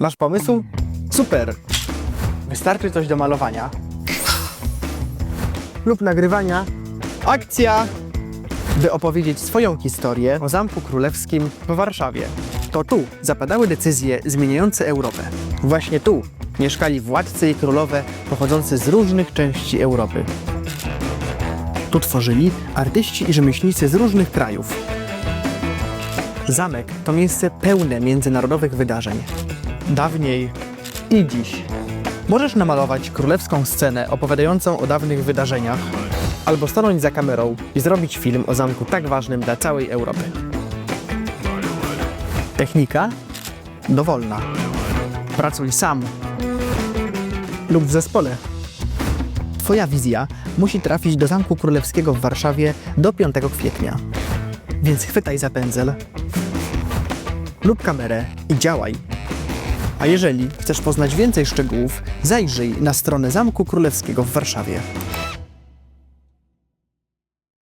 Masz pomysł? Super! Wystarczy coś do malowania lub nagrywania. Akcja! By opowiedzieć swoją historię o Zamku Królewskim w Warszawie. To tu zapadały decyzje zmieniające Europę. Właśnie tu mieszkali władcy i królowe pochodzący z różnych części Europy. Tu tworzyli artyści i rzemieślnicy z różnych krajów. Zamek to miejsce pełne międzynarodowych wydarzeń. Dawniej i dziś. Możesz namalować królewską scenę opowiadającą o dawnych wydarzeniach, albo stanąć za kamerą i zrobić film o zamku tak ważnym dla całej Europy. Technika dowolna. Pracuj sam lub w zespole. Twoja wizja musi trafić do Zamku Królewskiego w Warszawie do 5 kwietnia. Więc chwytaj za pędzel lub kamerę i działaj. A jeżeli chcesz poznać więcej szczegółów, zajrzyj na stronę Zamku Królewskiego w Warszawie.